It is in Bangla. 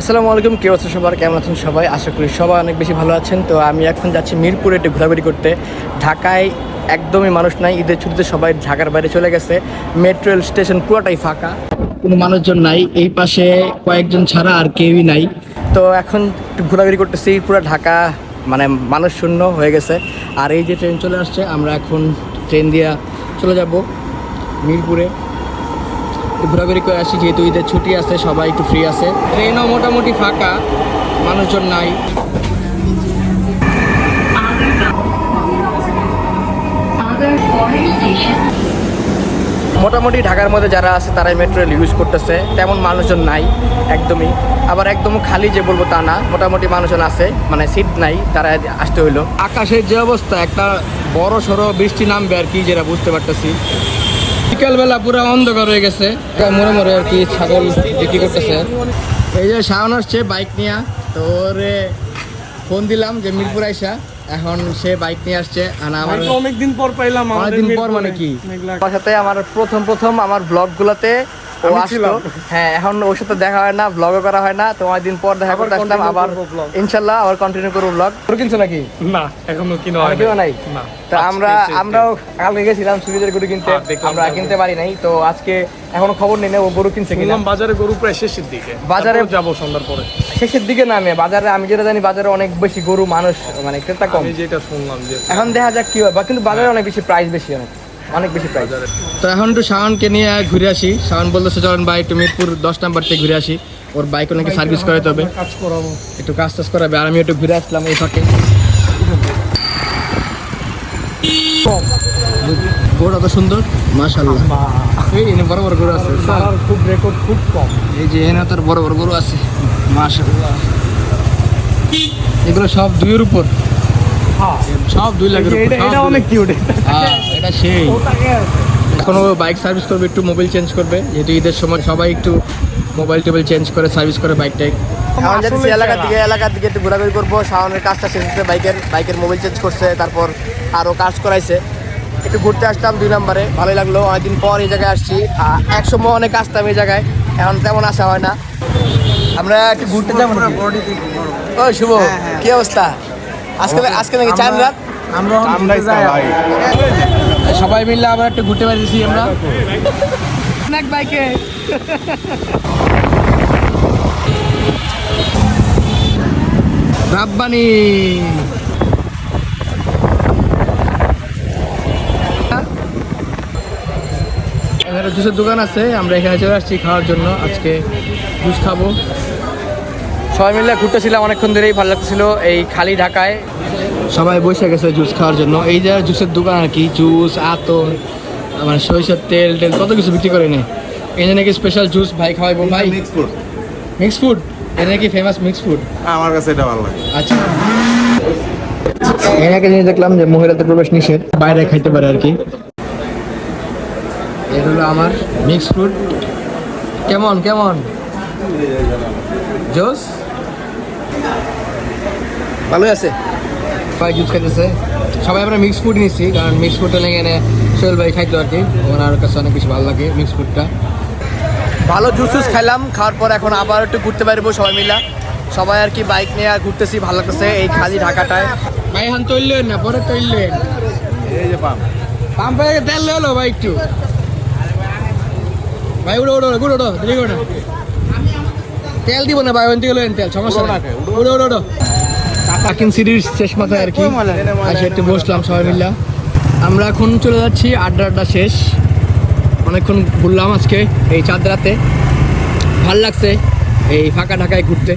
আসসালামু আলাইকুম কেউ আছে সবার? কেমন আছেন সবাই? আশা করি সবাই অনেক বেশি ভালো আছেন। তো আমি এখন যাচ্ছি মিরপুরে একটু ঘোরাঘুরি করতে। ঢাকায় একদমই মানুষ নাই, ঈদের ছুটিতে সবাই ঢাকার বাইরে চলে গেছে। মেট্রো রেল স্টেশন পুরোটাই ফাঁকা। কোনো মানুষজন নাই, এই পাশে কয়েকজন ছাড়া আর কেউই নাই। তো এখন একটু ঘোরাঘুরি করতেছি, পুরো ঢাকা মানে মানুষ শূন্য হয়ে গেছে। আর এই যে ট্রেন চলে আসছে, আমরা এখন ট্রেন দিয়ে চলে যাব মিরপুরে। ঘোরাঘুরি করে আসি, যেহেতু ঈদের ছুটি আছে, সবাই একটু ফ্রি আছে। ট্রেনও মোটামুটি ফাঁকা, মানুষজন নাই। মোটামুটি ঢাকার মধ্যে যারা আছে, তারাই মেট্রো রেল ইউজ করতেছে। তেমন মানুষজন নাই, একদমই। আবার একদম খালি যে বলব তা না, মোটামুটি মানুষজন আছে মানে সিট নাই, তারা আসতে হইল। আকাশের যে অবস্থা, একটা বড় সড়ো বৃষ্টি নামবে আর কি, যেটা বুঝতে পারতেছি। বিকালবেলা পুরো অন্ধকার হয়ে গেছে। মরে মরে আর কি ছাগল বিক্রি করতেছে। এই যে শাওন আসছে বাইক নিয়ে তো ওরে ফোন দিলাম যে মিরপুর আইসা। এখন সে বাইক নিয়ে আসছে আর আমার অনেকদিন পর পাইলাম অনেকদিন পর মানে কি? তার সাথে আমার প্রথম প্রথম আমার ব্লগ গুলাতে ও আমি হ্যাঁ এখন ওর সাথে দেখা হয় না ব্লগও করা হয় না। তো অনেকদিন পর দেখা করতে আসলাম আবার ইনশাল্লাহ আবার কন্টিনিউ করব ব্লগ তোর কিনছো নাকি? না এখনও কিনা হয় কেউ নাই? না তো আজকে আমরা আমরাও কালকে গেছিলাম সুবিধের গরু কিনতে। হ্যাঁ, আমরা কিনতে পারি নাই। তো আজকে এখনও খবর নেই না ও গরু কিনছে কিনা। বাজারে গরু প্রায় শেষের দিকে। বাজারে- যাব সন্ধ্যার পরে। শেষের দিকে নামে বাজারে আমি যেটা জানি বাজারে অনেক বেশি গরু মানুষ মানে ক্রেতা কম। আমি যেটা শুনলাম যে এখন দেখা যাক কি হয় কিন্তু বাজারে অনেক বেশি প্রাইস বেশি অনেক। অনেক বেশি প্রাইস তো এখন একটু শাওনকে নিয়ে ঘুরে আসি। শাওন বলতেছে চলেন ভাই একটু মিরপুর দশ নাম্বার থেকে ঘুরে আসি। ওর বাইক নাকি সার্ভিস করাতে হবে। কাজ করাবো একটু কাজ টাজ করাবে। আর আমি একটু ঘুরে আসলাম এই ফাঁকে। গোড় অত সুন্দর মাশাল্লাহ এই এনে বড় বড় গরু আছে। খুব রেকর্ড খুব কম। এই যে এনে তোর বড় বড় গরু আছে। মাশাল্লাহ এগুলো সব দুইয়ের উপর। সব দুই লাখের এটা অনেক কিউট হ্যাঁ, এটা সেই। এখন ও বাইক সার্ভিস করবে একটু মোবাইল চেঞ্জ করবে। যেহেতু ঈদের সময় সবাই একটু মোবাইল টোবাইল চেঞ্জ করে সার্ভিস করে বাইকটাই এখন যাচ্ছি এলাকার দিকে এলাকার দিকে একটু ঘোরাঘুরি করব শাওনের কাজটা শেষ হচ্ছে বাইকের বাইকের মোবাইল চেঞ্জ করছে তারপর আরও কাজ করাইছে। একটু ঘুরতে আসলাম দুই নম্বরে ভালোই লাগল। অনেকদিন পর এই জায়গায় আসছি। এক সময় অনেক আসতাম এই জায়গায় এখন তেমন আসা হয় না। আমরা একটু ঘুরতে যাব ও শুভ। কি অবস্থা? আজকে আজকে নাকি চার রাত? আমরাই চালাই সবাই মিললে আবার একটু ঘুরতে পারতেছি আমরা। অনেক বাইকে রাব্বানি। এখানে জুসের দোকান আছে আমরা এখানে চলে আসছি খাওয়ার জন্য। আজকে জুস খাব। সবাই মিলে ঘুরতেছিলাম অনেকক্ষণ ধরেই ভালো লাগছিল এই খালি ঢাকায়। সবাই বসে গেছে জুস খাওয়ার জন্য। এই যে জুসের দোকান আর কি জুস আতর মানে সরিষার তেল টেল কত কিছু বিক্রি করে নেই। এই নাকি স্পেশাল জুস ভাই খাওয়াই খাওয়াইবো ভাই। মিক্স ফুড মিক্স ফুড এটা নাকি ফেমাস মিক্স ফুড আমার কাছে এটা ভালো লাগে। আচ্ছা। এনাকে জিনিস দেখলাম যে মহিলাদের প্রবেশ নিষেধ বাইরে খাইতে পারে আর কি। এটা হলো আমার মিক্স ফ্রুট কেমন কেমন? জোস ভালোই আছে। সবাই জুস খাইতেছে। সবাই আমরা মিক্স ফুড নিচ্ছি কারণ মিক্স ফুডটা লেগে এনে সোহেল ভাই খাইতো আর কি। ওনার কাছে অনেক বেশি ভালো লাগে মিক্স ফুডটা ভালো জুস জুস খাইলাম খাওয়ার পর এখন আবার একটু ঘুরতে পারব সবাই মিলা। সবাই আর কি বাইক নিয়ে আর ঘুরতেছি ভালো লাগতেছে এই খালি ঢাকাটায়। ভাই হান তৈলেন না পরে তৈলেন এই যে পাম পাম্পে তেল হলো ভাই একটু। ভাই উড়ো উড়ো উড়ো উড়ো দেরি করো না। তেল দিব না ভাই থেকে তেল সমস্যা না উড়ো। উড়ো উড়ো। কাকিন সিরিজ শেষ মাথায় আর কি। আসে একটু বসলাম সবাই মিললা। আমরা এখন চলে যাচ্ছি আড্ডা আড্ডা শেষ। অনেকক্ষণ ঘুরলাম আজকে এই চাঁদ রাতে ভালো লাগছে এই ফাঁকা ঢাকায় ঘুরতে।